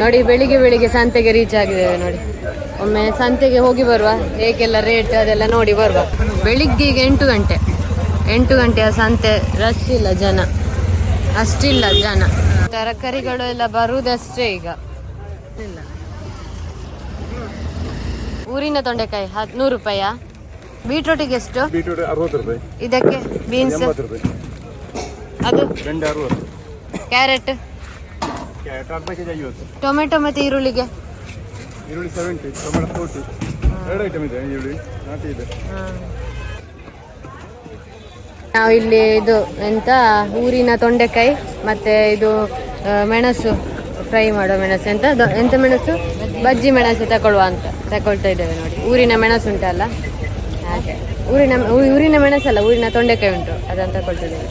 ನೋಡಿ ಬೆಳಿಗ್ಗೆ ಬೆಳಿಗ್ಗೆ ಸಂತೆಗೆ ರೀಚ್ ಆಗಿದ್ದೇವೆ ನೋಡಿ. ಒಮ್ಮೆ ಸಂತೆಗೆ ಹೋಗಿ ಬರುವ ಹೇಗೆಲ್ಲ ರೇಟ್ ಅದೆಲ್ಲ ನೋಡಿ ಬರುವ. ಬೆಳಿಗ್ಗೆ ಈಗ ಎಂಟು ಗಂಟೆ. ಎಂಟು ಗಂಟೆಯ ಸಂತೆ ರಶ್ ಇಲ್ಲ ಜನ. ಅಷ್ಟಿಲ್ಲ ಜನ. ತರಕಾರಿಗಳು ಎಲ್ಲ ಬರುವುದಷ್ಟೇ ಈಗ. ಇಲ್ಲ. ಊರಿನ ತೊಂಡೆಕಾಯಿ ಹದಿನೂರು ನೂರು ರೂಪಾಯಾ ಬೀಟ್ರೂಟಿಗೆ ಎಷ್ಟು? ಇದಕ್ಕೆ ಬೀನ್ಸ್ ಅದು? ಕ್ಯಾರೆಟ್ ಕ್ಯಾರೆಟ್ ಅರ್ಧ ಕೆಜಿ ಐವತ್ತು ಟೊಮೆಟೊ ಮತ್ತೆ ಈರುಳ್ಳಿಗೆ. ಈರುಳ್ಳಿ ಸೆವೆಂಟಿ ಟೊಮೆಟೊ ಫೋರ್ಟಿ ಎರಡು ಐಟಮ್ ಇದೆ ಈರುಳ್ಳಿ ನಾಟಿ ಇದೆ. ನಾವು ಇಲ್ಲಿ ಇದು ಎಂತ ಊರಿನ ತೊಂಡೆಕಾಯಿ ಮತ್ತೆ ಇದು ಮೆಣಸು ಫ್ರೈ ಮಾಡೋ ಮೆಣಸು. ಎಂತ ಎಂತ ಮೆಣಸು? ಬಜ್ಜಿ ಮೆಣಸು ತಗೊಳ್ಳುವ ಅಂತ ತಗೊಳ್ತಾ ಇದ್ದೇವೆ ನೋಡಿ. ಊರಿನ ಮೆಣಸು ಉಂಟಲ್ಲ? ಹಾಗೆ. ಊರಿನ ಊರಿನ ಮೆಣಸಲ್ಲ ಊರಿನ ತೊಂಡೆಕಾಯಿ ಉಂಟು. ಅದನ್ನು ತಗೊಳ್ತಿದ್ದೇವೆ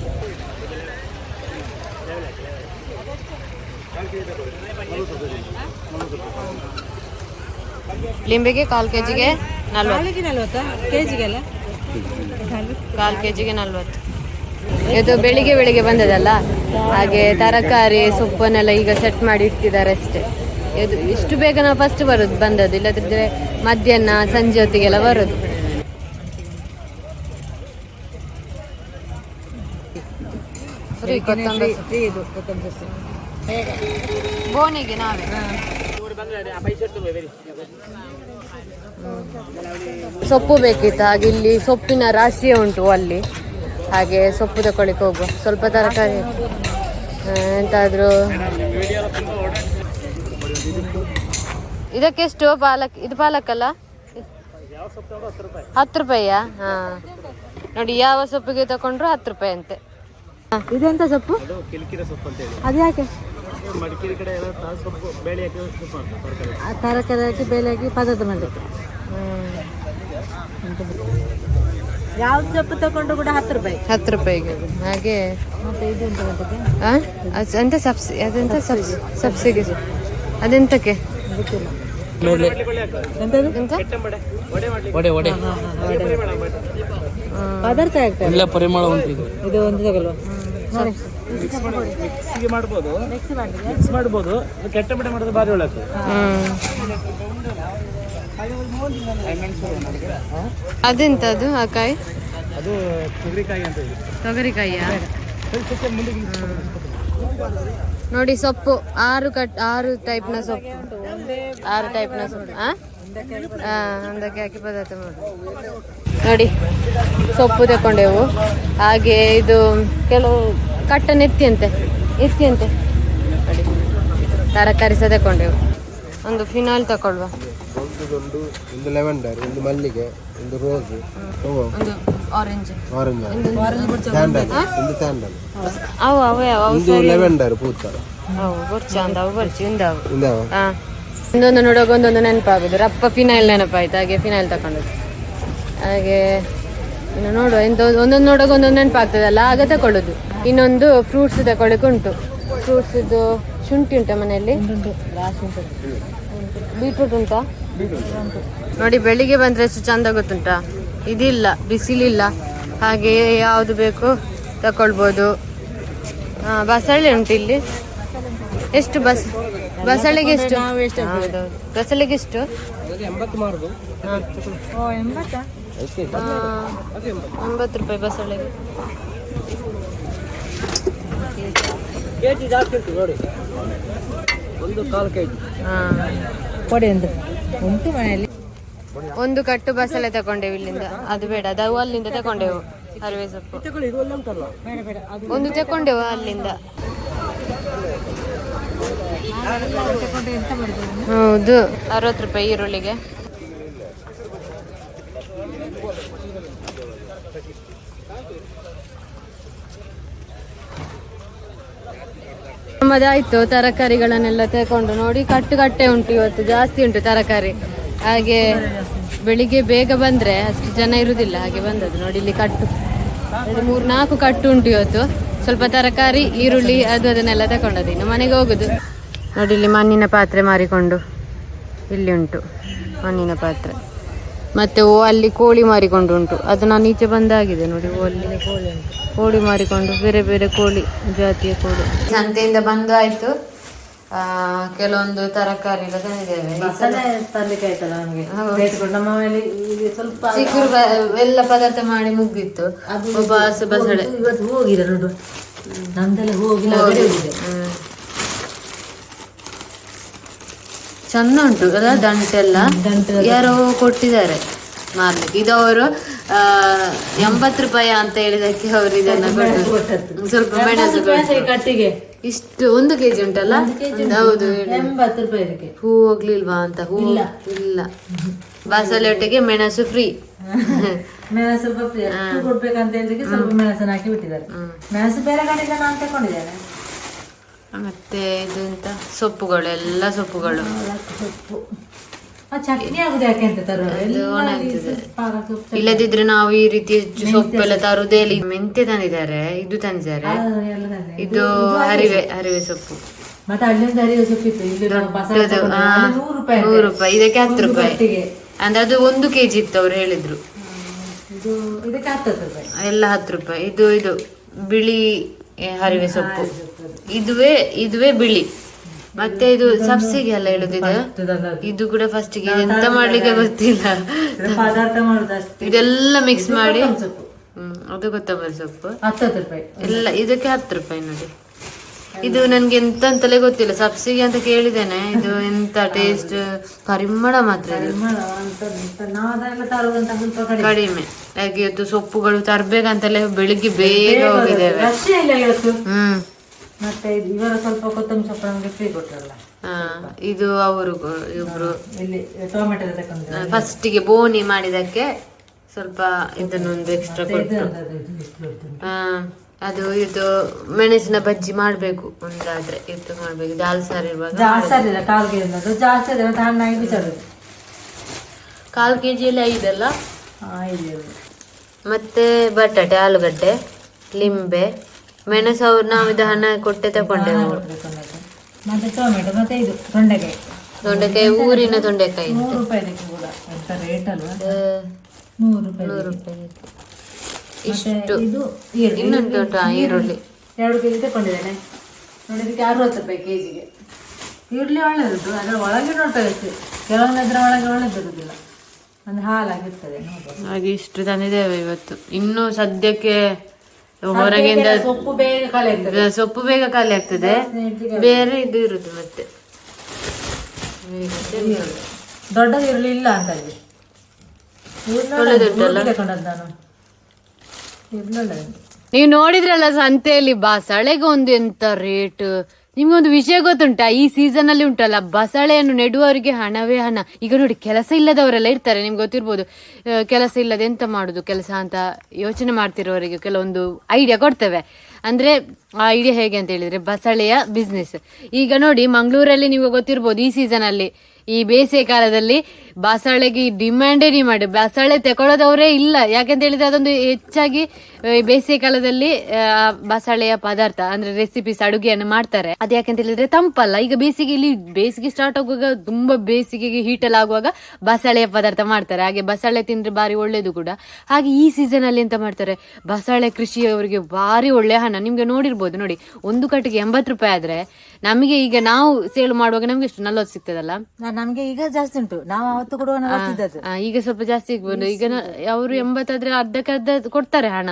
ಲಿಂಬೆಗೆ ಕಾಲು ಕೆಜಿಗೆ ನಲ್ವತ್ತು. ಕೆಜಿಗೆಲ್ಲ? ಕಾಲು ಕೆಜಿಗೆ ನಲ್ವತ್ತು. ಇದು ಬೆಳಿಗ್ಗೆ ಬೆಳಿಗ್ಗೆ ಬಂದದಲ್ಲ? ಹಾಗೆ ತರಕಾರಿ ಸೊಪ್ಪನ್ನೆಲ್ಲ ಈಗ ಸೆಟ್ ಮಾಡಿ ಇಟ್ಟಿದ್ದಾರೆ ಅಷ್ಟೇ. ಇದು ಇಷ್ಟು ಬೇಗ ನಾವು ಫಸ್ಟ್ ಬರೋದು ಬಂದದ್ದು. ಇಲ್ಲದಿದ್ರೆ ಮಧ್ಯಾಹ್ನ ಸಂಜೆ ಹೊತ್ತಿಗೆಲ್ಲ ಬರೋದು. ಕೊತ್ತಂಬರಿ. ಬೋನಿಗೆ ನಾವೇ. ಸೊಪ್ಪು ಬೇಕಿತ್ತು ಹಾಗೆ ಇಲ್ಲಿ ಸೊಪ್ಪಿನ ರಾಶಿಯೇ ಉಂಟು ಅಲ್ಲಿ. ಹಾಗೆ ಸೊಪ್ಪು ತಗೊಳ್ಳಿಕ್ಕೆ ಹೋಗುವ. ಸ್ವಲ್ಪ ತರಕಾರಿ. ಎಂತಾದ್ರೂ. ಇದಕ್ಕೆಷ್ಟು ಪಾಲಕ್? ಇದು ಪಾಲಕ್ ಅಲ್ಲ ಹತ್ತು ರೂಪಾಯಿಯಾ? ಹಾ. ನೋಡಿ ಯಾವ ಸೊಪ್ಪಿಗೆ ತಕೊಂಡ್ರು ಹತ್ತು ರೂಪಾಯಿ ಅಂತೆ ಇದೆಂತ ಸೊಪ್ಪು? ಅದು ಕಿಲ್ಕಿರ ಸೊಪ್ಪು ಅಂತ ಹೇಳಿ. ಅದು ಯಾಕೆ? ಮಡಿಕೇರಿ ಕಡೆ ಎಲ್ಲ ತಾ- ಸೊಪ್ಪು ಬೇಳೆ ಹಾಕಿ ಸೊಪ್ಪು ಮಾಡ್ತಾರೆ ತರಕಾರಿ. ಆ ತರಕಾರಿ ಹಾಕಿ ಬೇಳೆ ಹಾಕಿ ಪದಾರ್ಥ ಮಾಡಬೇಕು ಯಾವ್ದು ಸೊಪ್ಪು ತಗೊಂಡು ಕೂಡ ಹತ್ತು ರೂಪಾಯಿ. ಹತ್ತು ರೂಪಾಯಿಗೆ ಹಾಗೆ. ಮತ್ತೆ ಇದು ಎಂತ ಸಬ್ಸಿ ಅದೆಂತ ಸಬ್ಸಿ ಸಬ್ಸಿಡಿ. ಅದೆಂತಕ್ಕೆ? ಗೊತ್ತಿಲ್ಲ. ಎಂತದು? ಎಂತ? ಒಡೆ ಒಡೆ ಪದಾರ್ಥ ಆಗ್ತದೆ ಪರಿಮಳ ಉಂಟು ಇದು. ಇದು ಒಂದು ತಗೊಳ್ಳುವ. ಮಿಕ್ಸಿಗೆ ಮಾಡ್ಬೋದು. ಮಿಕ್ಸ್ ಮಾಡ್ಬೋದು. ಕೆಟ್ಟ ಬಿಡ ಮಾಡೋದು ಭಾರಿ ಒಳ್ಳೆ ಆಗ್ತದೆ ಹ್ಮ್ ಅದೆಂತ ಅದು ಆ ಕಾಯಿ? ಅದು ತೊಗರಿಕಾಯಿ ಅಂತ ಇದೆ. ತೊಗರಿಕಾಯಿಯ? ನೋಡಿ ಸೊಪ್ಪು. ಆರು ಕಟ್ ಆರು ಟೈಪ್ನ ಸೊಪ್ಪು. ಆರು ಟೈಪ್ನ ಸೊಪ್ಪು. ಆ? ಆ, ಒಂದಕ್ಕೆ ಹಾಕಿ ಪದಾರ್ಥ ಮಾಡು ನೋಡಿ ಸೊಪ್ಪು ತಕೊಂಡೆವು ಹಾಗೆ ಇದು ಕೆಲವು ಕಟ್ಟನ್ ಎತ್ತಿಯಂತೆ ಎತ್ತಿಯಂತೆ. ನೋಡಿ ತರಕಾರಿ ಸಹ ತಕೊಂಡೆವು ಒಂದು ಫಿನಾಲ್ ತಗೊಳ್ವಾ. ಒಂದು ಒಂದು ಲೆವೆಂಡರ್ ಒಂದು ಮಲ್ಲಿಗೆ ಒಂದು ರೋಸ್. ಒಂದು ಆರೆಂಜ್ ಆರೆಂಜ್ ಸ್ಯಾಂಡಲ್ ಒಂದು ಸ್ಯಾಂಡಲ್ ಅವು ಅವು ಅವು ಒಂದು ಲೆವೆಂಡರ್ ಪೂತ. ಅವು ಬರ್ಚಿ ಅಂದ ಅವು ಬರ್ಚಿ ಇಂದವು ಇಂದಾವ ಹಾ ಒಂದೊಂದು ನೋಡುವಾಗ ಒಂದೊಂದು ನೆನಪಾಗುದು. ರಪ್ಪ ಫಿನೈಲ್ ನೆನಪಾಯ್ತು. ಹಾಗೆ ಫಿನೈಲ್ ತಕೊಂಡು ಹಾಗೆ, ಇನ್ನು ನೋಡುವ, ಎಂತ ಒಂದೊಂದು ನೋಡುವಾಗ ಒಂದೊಂದು ನೆನಪಾಗ್ತದಲ್ಲ, ಆಗ ತಕೊಳ್ಳೋದು. ಇನ್ನೊಂದು ಫ್ರೂಟ್ಸ್ ತಕೊಳ್ಳಿಕ್ಕೆ ಉಂಟು. ಫ್ರೂಟ್ಸ್ ಇದು ಶುಂಠಿ ಉಂಟಾ ಮನೆಯಲ್ಲಿ? ಬೀಟ್ರೂಟ್ ಉಂಟಾ? ನೋಡಿ, ಬೆಳಿಗ್ಗೆ ಬಂದ್ರೆ ಎಷ್ಟು ಚಂದ ಗೊತ್ತುಂಟಾ? ಇದಿಲ್ಲ, ಬಿಸಿಲಿಲ್ಲ. ಹಾಗೆ ಯಾವುದು ಬೇಕು ತಕೊಳ್ಬೋದು. ಬಸಳೆ ಉಂಟು ಇಲ್ಲಿ. ಎಷ್ಟು ಬಸ್ ಬಸಳೆಗೆ ಎಷ್ಟು. ಬಸಳೆಗೆ ಎಷ್ಟು ಎಂಬತ್ತ? ರೂಪಾಯಿ ಬಸಳೆಗೆ ಉಂಟು ಒಂದು. ಮನೆಯಲ್ಲಿ. ಕಟ್ಟು ಬಸಳೆ ತಕೊಂಡೆವು ಇಲ್ಲಿಂದ. ಅದು ಬೇಡ ಅದು ಅಲ್ಲಿಂದ ತಕೊಂಡೆವು ಅರಿವೆ ಸೊಪ್ಪು. ಒಂದು ತಕೊಂಡೆವು ಅಲ್ಲಿಂದ. ಹೌದು. ಅರವತ್ತು ರೂಪಾಯಿ ಈರುಳ್ಳಿಗೆ. ನಮ್ಮದಾಯ್ತು ತರಕಾರಿಗಳನ್ನೆಲ್ಲ ತಗೊಂಡು ನೋಡಿ ಕಟ್ಟು ಕಟ್ಟೆ ಉಂಟು ಇವತ್ತು ಜಾಸ್ತಿ ಉಂಟು ತರಕಾರಿ. ಹಾಗೆ ಬೆಳಿಗ್ಗೆ ಬೇಗ ಬಂದ್ರೆ ಅಷ್ಟು ಜನ ಇರುದಿಲ್ಲ ಹಾಗೆ ಬಂದದ್ದು ನೋಡಿ ಇಲ್ಲಿ ಕಟ್ಟು. ಮೂರ್ನಾಲ್ಕು ಮೂರು ನಾಲ್ಕು ಕಟ್ಟು ಉಂಟು ಇವತ್ತು. ಸ್ವಲ್ಪ ತರಕಾರಿ ಈರುಳ್ಳಿ ಅದು ಅದನ್ನೆಲ್ಲ ತಗೊಂಡದ್ದು ಇನ್ನು ಮನೆಗೆ ಹೋಗುದು. ನೋಡಿ ಇಲ್ಲಿ ಮಣ್ಣಿನ ಪಾತ್ರೆ ಮಾರಿಕೊಂಡು ಇಲ್ಲಿ ಉಂಟು ಮಣ್ಣಿನ ಪಾತ್ರೆ. ಮತ್ತೆ ಓ ಅಲ್ಲಿ ಕೋಳಿ ಮಾರಿಕೊಂಡು ಉಂಟು. ಅದು ನಾನು ಈಚೆ ಬಂದಾಗಿದೆ ನೋಡಿ ಓ ಅಲ್ಲಿ ಕೋಳಿ ಮಾರಿಕೊಂಡು ಬೇರೆ ಬೇರೆ ಕೋಳಿ ಜಾತಿಯ ಕೋಳಿ. ಸಂತೆಯಿಂದ ಬಂದು ಆಯ್ತು ಆ, ಕೆಲವೊಂದು ತರಕಾರಿ ಚಿಗುರು ಎಲ್ಲ ಪದಾರ್ಥ ಮಾಡಿ ಮುಗ್ದಿತ್ತು. ಅದು ಬಸಳೆ. ಹೋಗಿದೆ ನೋಡು. ನಮ್ದೆಲ್ಲ ಹೋಗಿಲ್ಲ ಹೊರಗಡೆ ಹೋಗಿದೆ ಹ್ಮ್. ಚಂದ ಉಂಟು ಅಲ್ಲ ದಂಟೆಲ್ಲ ಯಾರೋ ಕೊಟ್ಟಿದ್ದಾರೆ ಮಾರ್ಲಿಕ್ಕೆ. ಇದು ಅವರು ಎಂಬತ್ತು ರೂಪಾಯಿ ಅಂತ ಹೇಳಿದಕ್ಕೆ ಅವರು ಇದನ್ನ ಸ್ವಲ್ಪ ಮೆಣಸು ಕಟ್ಟಿಗೆ. ಇಷ್ಟು ಒಂದು ಕೆಜಿ ಉಂಟಲ್ಲ? ಹೌದು ಹೂ ಹೋಗ್ಲಿಲ್ವಾ ಅಂತ? ಹೂ ಇಲ್ಲ. ಬಸಳೆ ಒಟ್ಟಿಗೆ ಮೆಣಸು ಫ್ರೀ ಮೆಣಸು ಕೊಡ್ಬೇಕಂತ ಹೇಳಿದ್ರೆ ಸ್ವಲ್ಪ ಮೆಣಸನ್ನು ಹಾಕಿ ಬಿಟ್ಟಿದ್ದಾರೆ. ಮೆಣಸು ಬೇರೆ ಕಡೆಯಿಂದ ನಾನು ತಗೊಂಡಿದ್ದೇನೆ ಮತ್ತೆ ಇದು ಎಂತ ಸೊಪ್ಪುಗಳು ಎಲ್ಲ ಸೊಪ್ಪುಗಳು. ಸೊಪ್ಪು. ಚಟ್ನಿ ಆಗುದು ಯಾಕೆ ಅಂತ ಎಲ್ಲ ಸೊಪ್ಪು ಇಲ್ಲದಿದ್ರೆ ನಾವು ಈ ರೀತಿ ಹೆಚ್ಚು ಸೊಪ್ಪೆಲ್ಲ ತರುದೇ ಇಲ್ಲ. ಮೆಂತ್ಯ ಮೆಂತೆ ತಂದಿದ್ದಾರೆ ಇದು ತಂದಿದ್ದಾರೆ. ಎಲ್ಲ. ಇದು ಹರಿವೆ ಹರಿವೆ ಸೊಪ್ಪು. ಮತ್ತೆ ಅಲ್ಲಿಂದ ತಗೊಂಡ್ವಿ. ಆ, ಅಲ್ಲಿ ನೂರು ರೂಪಾಯಿ ಇದಕ್ಕೆ ಹತ್ತು ರೂಪಾಯಿ. ಅಂದ್ರೆ ಅದು ಒಂದು ಕೆಜಿ ಇತ್ತು ಅವ್ರು ಹೇಳಿದ್ರು. ಎಲ್ಲ ಹತ್ತು ರೂಪಾಯಿ. ಇದು ಇದು ಬಿಳಿ ಹರಿವೆ ಸೊಪ್ಪು. ಇದುವೇ ಇದುವೇ ಬಿಳಿ. ಮತ್ತೆ ಇದು ಸಬ್ಸಿಗೆ ಅಲ್ಲ ಹೇಳುದಿದೆ ಇದು? ಕೂಡ ಫಸ್ಟಿಗೆ ಎಂತ ಮಾಡ್ಲಿಕ್ಕೆ ಗೊತ್ತಿಲ್ಲ. ಇದು ಪದಾರ್ಥ ಮಾಡುದು ಇದೆಲ್ಲ ಮಿಕ್ಸ್ ಮಾಡಿ. ಅದು ಕೊತ್ತಂಬರಿ ಸೊಪ್ಪು. ಎಲ್ಲ ಇದಕ್ಕೆ ಹತ್ತು ರೂಪಾಯಿ ನೋಡಿ. ಇದು ನನ್ಗೆ ಎಂತ ಅಂತಲೇ ಗೊತ್ತಿಲ್ಲ. ಸಬ್ಸಿಗೆ ಅಂತ ಕೇಳಿದ್ದೇನೆ. ಇದು ಎಂತ ಟೇಸ್ಟ್ ಪರಿಮಳ ಮಾತ್ರ ಕಡಿಮೆ. ಹಾಗೆ ಅದು ಸೊಪ್ಪುಗಳು ತರ್ಬೇಕಂತಲೇ ಬೆಳಿಗ್ಗೆ ಬೇಗ ಹೋಗಿದ್ದೇವೆ. ಹ್ಮ್. ಮತ್ತೆ ಇವರ ಸ್ವಲ್ಪ ಕೊತ್ತಂಬರಿ ಸೊಪ್ಪು ನಮಗೆ ಫ್ರೀ ಕೊಟ್ರಲ್ಲ. ಇದು ಅವರು ಇಬ್ರು ಇಲ್ಲಿ ಟೊಮೆಟೊ ತಗೊಂಡು ಫಸ್ಟಿಗೆ ಬೋನಿ ಮಾಡಿದಕ್ಕೆ ಸ್ವಲ್ಪ ಇದನ್ನೊಂದು ಎಕ್ಸ್ಟ್ರಾ ಕೊಟ್ಟು ಹಾ ಅದು ಇದು ಮೆಣಸಿನ ಬಜ್ಜಿ ಮಾಡಬೇಕು ಒಂದಾದ್ರೆ ಇದು ಮಾಡ್ಬೇಕು. ದಾಲ್ ಸಾರು ಇರುವಾಗ ಜಾಸ್ತಿ ಅದಿಲ್ಲ ಕಾಲು ಕೆ ಜಿ ಜಾಸ್ತಿ ಅದೇ ಮತ್ತೆ ಐದು ಬಿಸಾಡುದು ಕಾಲು ಕೆ ಜಿಯಲ್ಲಿ ಐದಲ್ಲ ಮತ್ತೆ ಬಟಾಟೆ ಆಲೂಗಡ್ಡೆ ಲಿಂಬೆ. ಮೆಣಸು ಅವ್ರು ನಾವು ಇದು ಹಣ ಕೊಟ್ಟೆ ತಕೊಂಡೆ ಮತ್ತೆ ಟೊಮೆಟೊ ಮತ್ತೆ ಇದು ತೊಂಡೆಕಾಯಿ. ತೊಂಡೆಕಾಯಿ ಊರಿನ ತೊಂಡೆಕಾಯಿ ನೂರು ರೂಪಾಯಿ ಕೂಡ. ಎಂತ ರೇಟ್ ಅಲ್ವಾ? ನೂರು ರೂಪಾಯಿ ನೂರು ಇದಕ್ಕೆ. ರೂಪಾಯಿ ಇಷ್ಟು. ಇದು ಇನ್ನೊಂದು ಈರುಳ್ಳಿ. ಎರಡು ಕೆಜಿ ತಗೊಂಡಿದ್ದೇನೆ. ನೋಡಿ ಇದಕ್ಕೆ ಅರವತ್ತು ರೂಪಾಯಿ ಕೆಜಿಗೆ ಈರುಳ್ಳಿ ಒಳ್ಳೆದುಂಟು ಅದರ ಒಳಗೆ ನೋಡ್ತಾ ಇತ್ತು ಕೆಲವೊಂದು ಒಳಗೆ ಒಳ್ಳೆದಿರುವುದಿಲ್ಲ ಒಂದು ಹಾಲಾಗಿರ್ತದೆ. ಹಾಗೆ ಇಷ್ಟು ತಂದಿದ್ದೇವೆ ಇವತ್ತು. ಇನ್ನು ಸದ್ಯಕ್ಕೆ ಹೊರಗಿಂದ ಸೊಪ್ಪು ಬೇಗ ಖಾಲಿ ಆಗ್ತದೆ. ಸೊಪ್ಪು ಬೇಗ ಖಾಲಿ ಆಗ್ತದೆ. ಬೇರೆ ಇದು ಇರುತ್ತೆ ಮತ್ತೆ. ನೀವ್ ಸರಿ ಉಂಟು. ದೊಡ್ಡ ಈರುಳ್ಳಿ ಇಲ್ಲ ಅಂತ. ನೀವು ನೋಡಿದ್ರಲ್ಲ ಸಂತೆಯಲ್ಲಿ ಬಾ ಒಂದು ಎಂತ ರೇಟ್ ನಿಮ್ಗೊಂದು ವಿಷಯ ಗೊತ್ತುಂಟಾ? ಈ ಸೀಸನ್ ಅಲ್ಲಿ ಉಂಟಲ್ಲ, ಬಸಳೆಯನ್ನು ನೆಡುವವರಿಗೆ ಹಣವೇ ಹಣ. ಈಗ ನೋಡಿ, ಕೆಲಸ ಇಲ್ಲದವರೆಲ್ಲ ಇರ್ತಾರೆ, ನಿಮ್ಗೆ ಗೊತ್ತಿರ್ಬೋದು. ಕೆಲಸ ಇಲ್ಲದೆ ಎಂತ ಮಾಡುದು, ಕೆಲಸ ಅಂತ ಯೋಚನೆ ಮಾಡ್ತಿರೋರಿಗೆ ಕೆಲವೊಂದು ಐಡಿಯಾ ಕೊಡ್ತೇವೆ. ಅಂದ್ರೆ, ಆ ಐಡಿಯಾ ಹೇಗೆ ಅಂತ ಹೇಳಿದ್ರೆ, ಬಸಳೆಯ ಬಿಸ್ನೆಸ್ ಈಗ ನೋಡಿ, ಮಂಗಳೂರಲ್ಲಿ ನಿಮ್ಗೆ ಗೊತ್ತಿರ್ಬೋದು, ಈ ಸೀಸನ್ ಅಲ್ಲಿ, ಈ ಬೇಸಿಗೆ ಕಾಲದಲ್ಲಿ ಬಸಳೆಗೆ ಡಿಮ್ಯಾಂಡೇ ಮಾಡಿ? ಬಸಳೆ ತಗೊಳ್ಳೋದವರೇ ಇಲ್ಲ. ಯಾಕೆಂತ ಹೇಳಿದ್ರೆ ಅದೊಂದು ಹೆಚ್ಚಾಗಿ ಬೇಸಿಗೆ ಕಾಲದಲ್ಲಿ ಬಸಳೆಯ ಪದಾರ್ಥ, ಅಂದ್ರೆ ರೆಸಿಪೀಸ್ ಅಡುಗೆಯನ್ನು ಮಾಡ್ತಾರೆ. ಅದ್ ಯಾಕೆಂತ ಹೇಳಿದ್ರೆ ತಂಪಲ್ಲ. ಈಗ ಬೇಸಿಗೆಯಲ್ಲಿ ಬೇಸಿಗೆ ಸ್ಟಾರ್ಟ್ ಆಗುವಾಗ ತುಂಬಾ ಬೇಸಿಗೆಗೆ ಹೀಟ್ ಎಲ್ಲ ಆಗುವಾಗ ಬಸಳೆಯ ಪದಾರ್ಥ ಮಾಡ್ತಾರೆ. ಹಾಗೆ ಬಸಳೆ ತಿಂದ್ರೆ ಬಾರಿ ಒಳ್ಳೇದು ಕೂಡ. ಹಾಗೆ ಈ ಸೀಸನ್ ಅಲ್ಲಿ ಎಂತ ಮಾಡ್ತಾರೆ? ಬಸಳೆ ಕೃಷಿಯವರಿಗೆ ಭಾರಿ ಒಳ್ಳೆ ಹಣ. ನಿಮ್ಗೆ ನೋಡಿರ್ಬೋದು, ನೋಡಿ. ಒಂದು ಕಟ್ಟಿಗೆ ಎಂಬತ್ತು ರೂಪಾಯಿ ಆದ್ರೆ ನಮಗೆ ಈಗ ನಾವು ಸೇಲ್ ಮಾಡುವಾಗ ನಮ್ಗೆ ಎಷ್ಟು? ನಲ್ವತ್ತು ಸಿಗ್ತದಲ್ಲ? ನಮ್ಗೆ ಈಗ ಜಾಸ್ತಿ ಉಂಟು. ನಾವು ಅವತ್ತು ಕೂಡ ಆ, ಈಗ ಸ್ವಲ್ಪ ಜಾಸ್ತಿ ಈಗ ಅವರು ಎಂಬತ್ತಾದ್ರೆ ಅರ್ಧಕ್ಕೆ ಅರ್ಧ ಕೊಡ್ತಾರೆ ಹಣ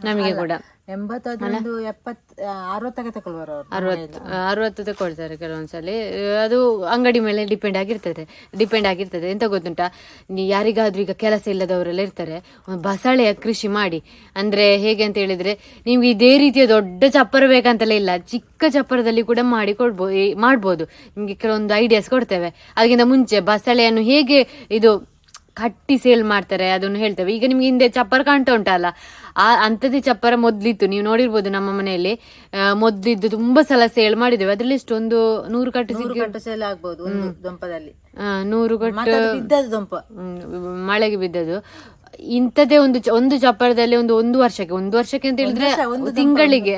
ನಮಗೆ ಕೂಡ. ಎಪ್ಪತ್ ಅರವತ್ತಕ್ಕೆ ಅವ್ರು. ಅರವತ್ತು ಅರವತ್ತು ತಗೊಳ್ತಾರೆ ಕೆಲವೊಂದ್ಸಲಿ. ಅದು ಅಂಗಡಿ ಮೇಲೆ ಡಿಪೆಂಡ್ ಆಗಿರ್ತದೆ. ಡಿಪೆಂಡ್ ಆಗಿರ್ತದೆ. ಎಂತ ಗೊತ್ತುಂಟಾ? ನೀ ಯಾರಿಗಾದ್ರೂ ಈಗ ಕೆಲಸ ಇಲ್ಲದವರೆಲ್ಲ ಇರ್ತಾರೆ. ಒಂದು ಬಸಳೆಯ ಕೃಷಿ ಮಾಡಿ. ಅಂದ್ರೆ ಹೇಗೆ ಅಂತ ಹೇಳಿದ್ರೆ ನಿಮ್ಗೆ ಇದೇ ರೀತಿಯ ದೊಡ್ಡ ಚಪ್ಪರ ಬೇಕಂತಲೇ ಇಲ್ಲ. ಚಿಕ್ಕ ಚಪ್ಪರದಲ್ಲಿ ಕೂಡ ಮಾಡಿ ಕೊಡ್ಬೋದು ಮಾಡ್ಬೋದು. ನಿಮ್ಗೆ ಕೆಲವೊಂದು ಐಡಿಯಾಸ್ ಕೊಡ್ತೇವೆ. ಅದಕ್ಕಿಂತ ಮುಂಚೆ ಬಸಳೆಯನ್ನು ಹೇಗೆ ಇದು ಕಟ್ಟಿ ಸೇಲ್ ಮಾಡ್ತಾರೆ ಅದನ್ನು ಹೇಳ್ತೇವೆ. ಈಗ ನಿಮ್ಗೆ ಹಿಂದೆ ಚಪ್ಪರ ಕಾಣ್ತಾ ಉಂಟಲ್ಲ ಆ ಅಂಥದ್ದೇ ಚಪ್ಪರ ಮೊದ್ಲಿತ್ತು. ನೀವು ನೋಡಿರ್ಬೋದು ನಮ್ಮ ಮನೆಯಲ್ಲಿ ಮೊದಲಿದ್ದು ತುಂಬಾ ಸಲ ಸೇಲ್ ಮಾಡಿದ್ದೇವೆ. ಅದ್ರಲ್ಲಿ ಎಷ್ಟು ಒಂದು ನೂರು ಕಟ್ಟು ಸಿಕ್ಕಿ ಸೇಲ್ ಆಗ್ಬೋದು ಒಂದು ದೊಂಪದಲ್ಲಿ. ಆ, ನೂರು ಕಟ್ಟು ಬಿದ್ದದ್ದು ದೊಂಪ. ಮಳೆಗೆ ಬಿದ್ದದು ಇಂಥದೇ ಒಂದು ಒಂದು ಚಪ್ಪರದಲ್ಲಿ ಒಂದು ಒಂದು ವರ್ಷಕ್ಕೆ ಒಂದು ವರ್ಷಕ್ಕೆ ಅಂತ ಹೇಳಿದ್ರೆ ಒಂದು ತಿಂಗಳಿಗೆ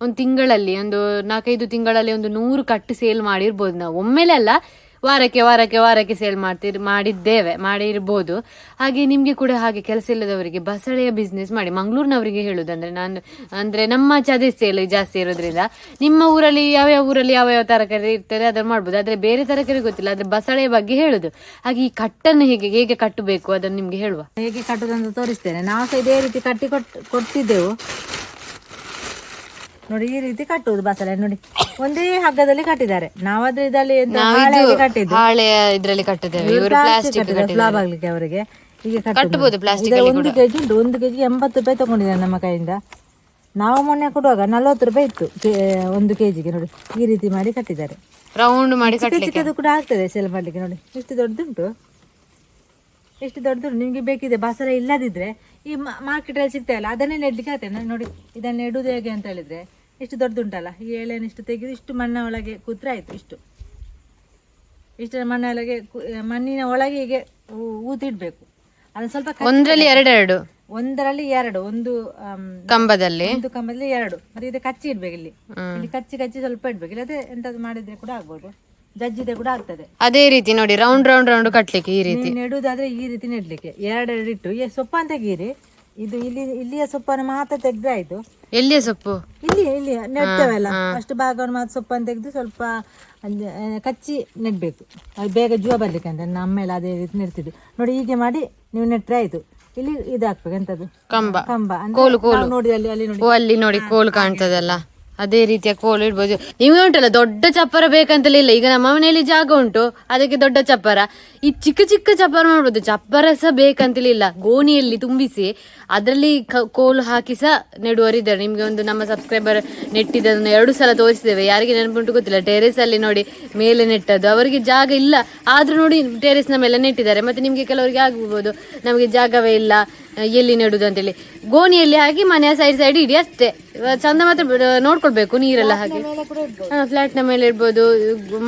ಒಂದು ತಿಂಗಳಲ್ಲಿ ಒಂದು ನಾಲ್ಕೈದು ತಿಂಗಳಲ್ಲಿ ಒಂದು ನೂರು ಕಟ್ಟು ಸೇಲ್ ಮಾಡಿರ್ಬೋದು ನಾವು. ಒಮ್ಮೆಲೆ ಅಲ್ಲ ವಾರಕ್ಕೆ ವಾರಕ್ಕೆ ವಾರಕ್ಕೆ ಸೇಲ್ ಮಾಡ್ತಿರ್ ಮಾಡಿದ್ದೇವೆ, ಮಾಡಿರ್ಬೋದು. ಹಾಗೆ ನಿಮಗೆ ಕೂಡ ಹಾಗೆ ಕೆಲಸ ಇಲ್ಲದವರಿಗೆ ಬಸಳೆಯ ಬಿಸ್ನೆಸ್ ಮಾಡಿ, ಮಂಗಳೂರಿನವರಿಗೆ ಹೇಳುದಂದ್ರೆ ನಾನು, ಅಂದ್ರೆ ನಮ್ಮ ಚದೆ ಸೇಲ್ ಜಾಸ್ತಿ ಇರೋದ್ರಿಂದ ನಿಮ್ಮ ಊರಲ್ಲಿ ಯಾವ್ಯಾವ ಊರಲ್ಲಿ ಯಾವ ಯಾವ ತರಕಾರಿ ಇರ್ತದೆ ಅದನ್ನು ಮಾಡ್ಬೋದು. ಆದ್ರೆ ಬೇರೆ ತರಕಾರಿ ಗೊತ್ತಿಲ್ಲ, ಆದ್ರೆ ಬಸಳೆಯ ಬಗ್ಗೆ ಹೇಳುದು. ಹಾಗೆ ಈ ಕಟ್ಟನ್ನು ಹೇಗೆ ಹೇಗೆ ಕಟ್ಟಬೇಕು ಅದನ್ನು ನಿಮ್ಗೆ ಹೇಳುವ? ಹೇಗೆ ಕಟ್ಟುದಂತ ತೋರಿಸ್ತೇನೆ. ನಾವು ಸಹ ಇದೇ ರೀತಿ ಕಟ್ಟಿ ಕೊಟ್ಟು ಕೊಡ್ತಿದ್ದೆವು. ನೋಡಿ ಈ ರೀತಿ ಕಟ್ಟುವುದು ಬಸಳೆ. ನೋಡಿ ಒಂದೇ ಹಗ್ಗದಲ್ಲಿ ಕಟ್ಟಿದ್ದಾರೆ. ನಾವಾದ್ರೆ ಇದರಲ್ಲಿ ಎಂತ ಹಾಳೆಯಲ್ಲಿ ಕಟ್ಟಿದ್ದು? ಹಾಳೆಯ ಇದ್ರಲ್ಲಿ ಕಟ್ಟಿದ್ದೇವೆ. ಇವರು ಪ್ಲಾಸ್ಟಿಕ್ ಸ್ಲಾಬ್ ಆಗ್ಲಿಕ್ಕೆ ಅವರಿಗೆ. ಹೀಗೆ ಕಟ್ಬೋದು plastic ಇದು ಒಂದು ಕೆಜಿ ಉಂಟು ಒಂದು ಕೆಜಿ ಎಂಬತ್ತು ರೂಪಾಯಿ ತಗೊಂಡಿದ್ದಾರೆ ನಮ್ಮ ಕೈಯಿಂದ. ನಾವು ಮೊನ್ನೆ ಕೊಡುವಾಗ ನಲ್ವತ್ತು ರೂಪಾಯಿ ಇತ್ತು ಕೆ- ಒಂದು ಕೆಜಿಗೆ. ನೋಡಿ ಈ ರೀತಿ ಮಾಡಿ ಕಟ್ಟಿದ್ದಾರೆ. ರೌಂಡ್ ಮಾಡಿ ಚಿಕ್ಕ ಚಿಕ್ಕದು ಕೂಡ ಆಗ್ತದೆ ಸೇಲ್ ಮಾಡ್ಲಿಕ್ಕೆ. ನೋಡಿ ಎಷ್ಟು ದೊಡ್ಡದುಂಟು ಎಷ್ಟು ದೊಡ್ಡದುಂಟು ನಿಮಗೆ ಬೇಕಿದೆ ಬಸಳೆ ಇಲ್ಲದಿದ್ರೆ ಈ ಮಾರ್ಕೆಟ್ ಅಲ್ಲಿ ಸಿಗ್ತಾಯಲ್ಲ ಅದನ್ನೇ ನೆಡ್ಲಿಕ್ಕೆ ಆಗ್ತದೆ. ನಾನು ನೋಡಿ ಇದನ್ನ ನೆಡುವುದು ಹೇಗೆ ಅಂತ ಹೇಳಿದ್ರೆ ಎಷ್ಟು ದೊಡ್ಡದುಂಟಲ್ಲ ಈ ಎಳೆಯನ್ನು ಇಷ್ಟು ತೆಗೆದು ಇಷ್ಟು ಮಣ್ಣ ಒಳಗೆ ಕೂತ್ರೆ ಆಯಿತು ಇಷ್ಟು. ಇಷ್ಟು ಮಣ್ಣ ಒಳಗೆ ಮಣ್ಣಿನ ಒಳಗೆ ಹೀಗೆ ಊತಿಡ್ಬೇಕು ಅದನ್ನ ಸ್ವಲ್ಪ ಒಂದರಲ್ಲಿ ಎರಡೆರಡು? ಒಂದರಲ್ಲಿ ಎರಡು ಒಂದು ಕಂಬದಲ್ಲಿ? ಒಂದು ಕಂಬದಲ್ಲಿ ಎರಡು. ಮತ್ತೆ ಇದು ಕಚ್ಚಿ ಇಡ್ಬೇಕು ಇಲ್ಲಿ. ಇಲ್ಲಿ ಕಚ್ಚಿ ಕಚ್ಚಿ ಸ್ವಲ್ಪ ಇಡ್ಬೇಕು. ಅದೇ ಎಂತದ್ದು ಮಾಡಿದ್ರೆ ಕೂಡ ಆಗ್ಬೋದು. ಜಜ್ಜಿದೆ ಕೂಡ ಆಗ್ತದೆ. ಅದೇ ರೀತಿ ನೋಡಿ ರೌಂಡ್ ರೌಂಡ್ ರೌಂಡ್ ಕಟ್ಲಿಕ್ಕೆ ಈ ರೀತಿ. ನೆಡುದಾದ್ರೆ ನೆಡುವುದಾದ್ರೆ ಈ ರೀತಿ ನೆಡ್ಲಿಕ್ಕೆ. ಎರಡೆರಡು ಇಟ್ಟು. ಈ ಅಂತ ತೆಗೀರಿ ಇದು ಇಲ್ಲಿ ಇಲ್ಲಿಯ ಸೊಪ್ಪನ್ನು ಮಾತ್ರ ತೆಗ್ದ್ರೆ ಆಯ್ತು. ಎಲ್ಲಿಯ ಸೊಪ್ಪು? ಇಲ್ಲಿ ಇಲ್ಲಿ ನೆಡ್ತೇವಲ್ಲ? ಅಷ್ಟು ಭಾಗವನ್ನು ಮಾತ್ರ ಸೊಪ್ಪನ್ನು ತೆಗೆದು ಸ್ವಲ್ಪ ಕಚ್ಚಿ ನೆಡ್ಬೇಕು. ಅದು ಬೇಗ ಜೀವ ಬರ್ಲಿಕ್ಕೆ ಅಂತ ನಮ್ಮ ಎಲ್ಲ ಅದೇ ರೀತಿ ನೆಡ್ತಿದ್ದು ನೋಡಿ ಹೀಗೆ ಮಾಡಿ ನೀವು ನೆಟ್ರೆ ಆಯ್ತು. ಇಲ್ಲಿ ಇದಾಗ್ಬೇಕು ಎಂತದ್ದು ಕಂಬ. ಕಂಬ. ನಾವು ನೋಡಿ ಅಲ್ಲಿ ಅಲ್ಲಿ ನೋಡಿ. ಅಲ್ಲಿ ನೋಡಿ ಕೋಲು ಕಾಣ್ತದಲ್ಲ. ಅದೇ ರೀತಿಯ ಕೋಲು ಇಡ್ಬೋದು. ನಿಮಗೆ ಉಂಟಲ್ಲ, ದೊಡ್ಡ ಚಪ್ಪರ ಬೇಕಂತಲೇ ಇಲ್ಲ. ಈಗ ನಮ್ಮ ಮನೆಯಲ್ಲಿ ಜಾಗ ಉಂಟು, ಅದಕ್ಕೆ ದೊಡ್ಡ ಚಪ್ಪರ. ಈ ಚಿಕ್ಕ ಚಿಕ್ಕ ಚಪ್ಪರ ಮಾಡ್ಬೋದು ಚಪ್ಪರ ಸಹ ಬೇಕಂತಲೇ ಇಲ್ಲ. ಗೋಣಿಯಲ್ಲಿ ತುಂಬಿಸಿ, ಅದರಲ್ಲಿ ಕೋಲು ಹಾಕಿ ಸಹ ನೆಡುವರಿದ್ದಾರೆ ನಿಮಗೆ ಒಂದು ನಮ್ಮ ಸಬ್ಸ್ಕ್ರೈಬರ್ ನೆಟ್ಟಿದ್ದನ್ನು ಎರಡು ಸಲ ತೋರಿಸಿದ್ದೇವೆ. ಯಾರಿಗೆ ನೆನಪುಂಟು ಗೊತ್ತಿಲ್ಲ. ಟೆರೇಸ್ ಅಲ್ಲಿ ನೋಡಿ ಮೇಲೆ ನೆಟ್ಟದ್ದು. ಅವರಿಗೆ ಜಾಗ ಇಲ್ಲ. ಆದ್ರೂ ನೋಡಿ ಟೆರೇಸ್ನ ಮೇಲೆ ನೆಟ್ಟಿದ್ದಾರೆ. ಮತ್ತೆ ನಿಮಗೆ ಕೆಲವರಿಗೆ ಆಗ್ಬೋದು. ನಮಗೆ ಜಾಗವೇ ಇಲ್ಲ. ಎಲ್ಲಿ ನೆಡುದು ಅಂತೇಳಿ. ಗೋಣಿಯಲ್ಲಿ ಹಾಕಿ ಮನೆಯ ಸೈಡ್ ಸೈಡ್ ಇಡಿ ಅಷ್ಟೇ. ಚಂದ ಮಾತ್ರ ನೋಡ್ಕೊಳ್ಬೇಕು ನೀರೆಲ್ಲ ಹಾಗೆ. ಫ್ಲಾಟ್ನ ಮೇಲೆ ಇಡ್ಬೋದು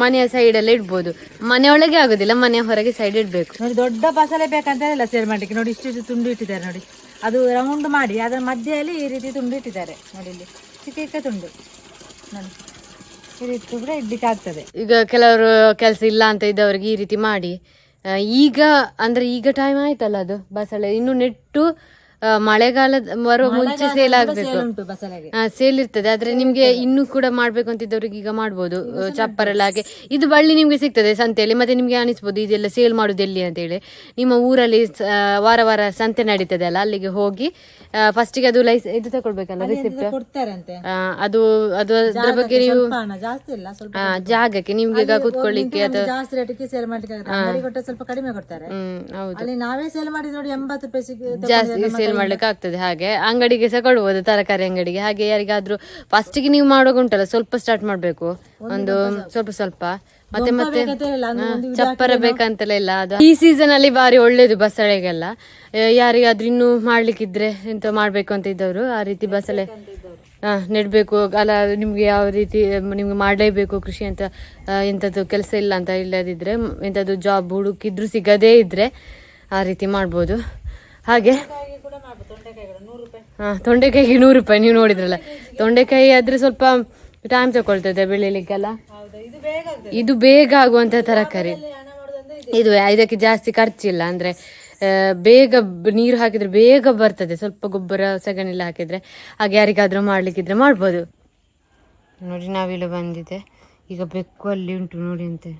ಮನೆಯ ಸೈಡ್ ಎಲ್ಲ ಇಡ್ಬೋದು. ಮನೆಯೊಳಗೆ ಒಳಗೆ ಆಗುದಿಲ್ಲ ಮನೆಯ ಹೊರಗೆ ಸೈಡ್ ಇಡ್ಬೇಕು. ನೋಡಿ ದೊಡ್ಡ ಬಸಳೆ ಬೇಕಂತ ಇಲ್ಲ ಸೇರ್ ಮಾಡ್ಲಿಕ್ಕೆ. ನೋಡಿ ಇಷ್ಟು ಇಷ್ಟು ತುಂಡು ಇಟ್ಟಿದ್ದಾರೆ ನೋಡಿ. ಅದು ರೌಂಡ್ ಮಾಡಿ ಅದರ ಮಧ್ಯೆಯಲ್ಲಿ ಈ ರೀತಿ ತುಂಡು ಇಟ್ಟಿದ್ದಾರೆ. ನೋಡಿ ಇಲ್ಲಿ. ಚಿಕ್ಕ ಚಿಕ್ಕ ತುಂಡು. ನೋಡಿ. ಈ ರೀತಿ ಕೂಡ ಇಡ್ಲಿಕ್ಕೆ ಆಗ್ತದೆ ಈಗ ಕೆಲವರು ಕೆಲಸ ಇಲ್ಲ ಅಂತ ಇದ್ದವರಿಗೆ ಈ ರೀತಿ ಮಾಡಿ. ಈಗ ಅಂದ್ರೆ ಈಗ ಟೈಮ್ ಆಯ್ತಲ್ಲ ಅದು ಬಸಳೆ. ಇನ್ನು ನೆಟ್ಟು ಮಳೆಗಾಲದ ಬರುವ ಮುಂಚೆ ಸೇಲ್ ಆಗ್ಬೇಕು. ಸೇಲ್ ಇರ್ತದೆ. ಆದ್ರೆ ನಿಮ್ಗೆ ಇನ್ನು ಕೂಡ ಮಾಡ್ಬೇಕು ಅಂತಿದ್ದವ್ರಿಗೆ ಈಗ ಮಾಡ್ಬೋದು. ಚಪ್ಪರಲ್ಲ ಹಾಗೆ ಇದು ಬಳ್ಳಿ ನಿಮ್ಗೆ ಸಿಗ್ತದೆ ಸಂತೆಯಲ್ಲಿ ಮತ್ತೆ ನಿಮ್ಗೆ ಅನಿಸ್ಬೋದು ಇದೆಲ್ಲ ಸೇಲ್ ಮಾಡುದು ಎಲ್ಲಿ ಅಂತೇಳಿ ನಿಮ್ಮ ಊರಲ್ಲಿ ವಾರ ವಾರ ಸಂತೆ ನಡೀತದೆ ಅಲ್ಲ ಅಲ್ಲಿಗೆ ಹೋಗಿ ಫಸ್ಟಿಗೆ ಅದು ಲೈಸ್ ಇದು ತಗೊಳ್ಬೇಕಲ್ಲ ರಿಸಿಪ್ಟ್ ಅದು ಅದು ಅದ್ರ ಬಗ್ಗೆ ನೀವು ಜಾಗಕ್ಕೆ ನಿಮ್ಗೆ ಈಗ ಕುತ್ಕೊಳ್ಳಿಕ್ಕೆ. ಅಂಗಡಿ ಸ್ವಲ್ಪ ಕಡಿಮೆ ಕೊಡ್ತಾರೆ. ನಾವೇ ಸೇಲ್ ಮಾಡಿ ನೋಡಿ ಎಂಬತ್ತು ಜಾಸ್ತಿ ಸೇಲ್ ಮಾಡ್ಲಿಕ್ಕೆ ಆಗ್ತದೆ? ಹಾಗೆ ಅಂಗಡಿಗೆ ಸಹ ಕೊಡ್ಬೋದು ತರಕಾರಿ ಅಂಗಡಿಗೆ. ಹಾಗೆ ಯಾರಿಗಾದ್ರೂ ಫಸ್ಟಿಗೆ ನೀವು ಮಾಡುವಾಗ ಉಂಟಲ್ಲ ಸ್ವಲ್ಪ ಸ್ಟಾರ್ಟ್ ಮಾಡ್ಬೇಕು. ಒಂದು ಸ್ವಲ್ಪ ಸ್ವಲ್ಪ. ಮತ್ತೆ ಮತ್ತೆ ಚಪ್ಪರ ಬೇಕಂತಲೇ ಇಲ್ಲ. ಅದು ಈ ಸೀಸನ್ ಅಲ್ಲಿ ಬಾರಿ ಒಳ್ಳೇದು ಬಸಳೆಗೆಲ್ಲ. ಯಾರಿಗಾದ್ರೂ ಇನ್ನೂ ಮಾಡ್ಲಿಕ್ಕಿದ್ರೆ ಎಂತ ಮಾಡ್ಬೇಕು ಅಂತ ಇದ್ದವರು ಆ ರೀತಿ ಬಸಳೆ ಹಾ ನೆಡ್ಬೇಕು. ಅಲ್ಲ ನಿಮ್ಗೆ ಯಾವ ರೀತಿ ನಿಮ್ಗೆ ಮಾಡಲೇಬೇಕು ಕೃಷಿ ಅಂತ ಆ, ಎಂಥದ್ದು ಕೆಲಸ ಇಲ್ಲ ಅಂತ ಇಲ್ಲದಿದ್ರೆ ಎಂತದ್ದು ಎಂಥದ್ದು ಜಾಬ್ ಹುಡುಕಿದ್ರು ಸಿಗದೇ ಇದ್ರೆ ಆ ರೀತಿ ಮಾಡ್ಬೋದು. ಹಾಗೆ ಹಾ, ತೊಂಡೆಕಾಯಿಗೆ ನೂರು ರೂಪಾಯಿ, ನೀವು ನೋಡಿದ್ರಲ್ಲ. ತೊಂಡೆಕಾಯಿ ಆದ್ರೆ ಸ್ವಲ್ಪ ಟೈಮ್ ತಗೊಳ್ತದೆ ಬೆಳಿಲಿಕ್ಕೆಲ್ಲ. ಇದು ಬೇಗ ಆಗುವಂತ ತರಕಾರಿ. ಇದು ಇದಕ್ಕೆ ಜಾಸ್ತಿ ಖರ್ಚಿಲ್ಲ, ಅಂದ್ರೆ ಬೇಗ ನೀರು ಹಾಕಿದ್ರೆ ಬೇಗ ಬರ್ತದೆ. ಸ್ವಲ್ಪ ಗೊಬ್ಬರ ಸಗಣಿಲ್ಲ ಹಾಕಿದ್ರೆ, ಹಾಗೆ ಯಾರಿಗಾದ್ರೂ ಮಾಡ್ಲಿಕ್ಕಿದ್ರೆ ಮಾಡ್ಬೋದು. ನೋಡಿ, ನಾವಿಲ್ಲ ಬಂದಿದೆ. ಈಗ ಬೆಕ್ಕು ಅಲ್ಲಿ ಉಂಟು ನೋಡಿ ಅಂತೆ.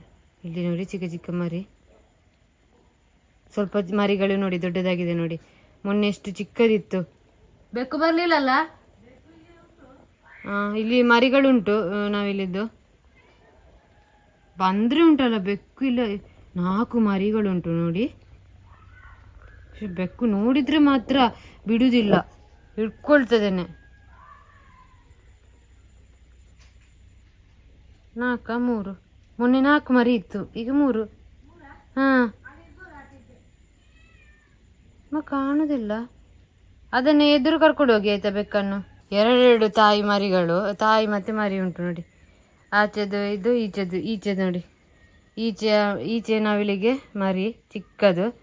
ಇಲ್ಲಿ ನೋಡಿ, ಚಿಕ್ಕ ಚಿಕ್ಕ ಮರಿ. ಸ್ವಲ್ಪ ಮರಿಗಳು ನೋಡಿ, ದೊಡ್ಡದಾಗಿದೆ ನೋಡಿ. ಮೊನ್ನೆ ಎಷ್ಟು ಚಿಕ್ಕದಿತ್ತು. ಬೆಕ್ಕು ಬರ್ಲಿಲ್ಲಲ್ಲ? ಆ ಇಲ್ಲಿ ಮರಿಗಳುಂಟು ನಾವಿಲ್ಲಿದ್ದು. ಬಂದ್ರೆ ಉಂಟಲ್ಲ, ಬೆಕ್ಕು ಇಲ್ಲ. ನಾಲ್ಕು ಮರಿಗಳುಂಟು ನೋಡಿ. ಬೆಕ್ಕು ನೋಡಿದ್ರೆ ಮಾತ್ರ ಬಿಡುದಿಲ್ಲ. ಹಿಡ್ಕೊಳ್ತದೇನೆ. ನಾಲ್ಕ, ಮೂರು. ಮೊನ್ನೆ ನಾಲ್ಕು ಮರಿ ಇತ್ತು, ಈಗ ಮೂರು. ಹಾ. ಕಾಣುದಿಲ್ಲ. ಅದನ್ನ ಎದುರು ಕರ್ಕೊಂಡು ಹೋಗಿ ಆಯ್ತಾ ಬೆಕ್ಕನ್ನು. ಎರಡೆರಡು ತಾಯಿ ಮರಿಗಳು, ತಾಯಿ ಮತ್ತೆ ಮರಿ ಉಂಟು ನೋಡಿ. ಆಚೆದು ಇದು, ಈಚೆದು ಈಚೆದು ನೋಡಿ. ಈಚೆ ಈಚೆ ನವಿಲಿಗೆ ಮರಿ, ಚಿಕ್ಕದು.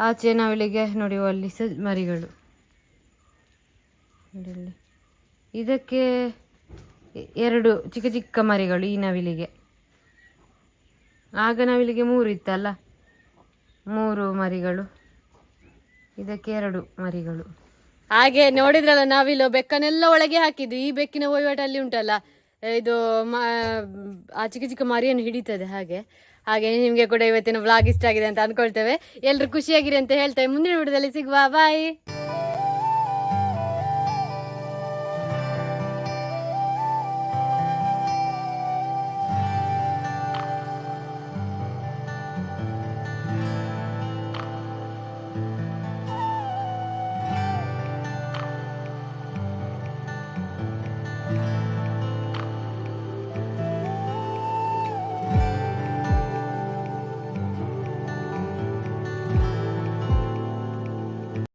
ಆಚೆ ನವಿಲಿಗೆ ನೋಡಿ ಅಲ್ಲಿ ಸ ಮರಿಗಳು. ಇದಕ್ಕೆ ಎರಡು ಚಿಕ್ಕ ಚಿಕ್ಕ ಮರಿಗಳು ಈ ನವಿಲಿಗೆ. ಆಗ ನವಿಲಿಗೆ ಮೂರು ಇತ್ತಲ್ಲ? ಮೂರು ಮರಿಗಳು. ಇದಕ್ಕೆ ಎರಡು ಮರಿಗಳು. ಹಾಗೆ ನೋಡಿದ್ರಲ್ಲ, ನಾವಿಲ್ಲ ಬೆಕ್ಕನೆಲ್ಲ ಒಳಗೆ ಹಾಕಿದ್ವಿ ಈ ಬೆಕ್ಕಿನ ವಹಿವಾಟಲ್ಲಿ ಉಂಟಲ್ಲ, ಇದು ಆ ಚಿಕ್ಕ ಚಿಕ್ಕ ಮರಿಯನ್ನು ಹಿಡಿತದೆ ಹಾಗೆ. ಹಾಗೆ ನಿಮಗೆ ಕೂಡ ಇವತ್ತಿನ ವ್ಲಾಗ್ ಇಷ್ಟ ಆಗಿದೆ ಅಂತ ಅನ್ಕೊಳ್ತೇವೆ. ಎಲ್ಲರೂ ಖುಷಿಯಾಗಿರಿ ಅಂತ ಹೇಳ್ತೇವೆ. ಮುಂದಿನ ವಿಡಿಯೋದಲ್ಲಿ ಸಿಗುವ. ಬಾಯ್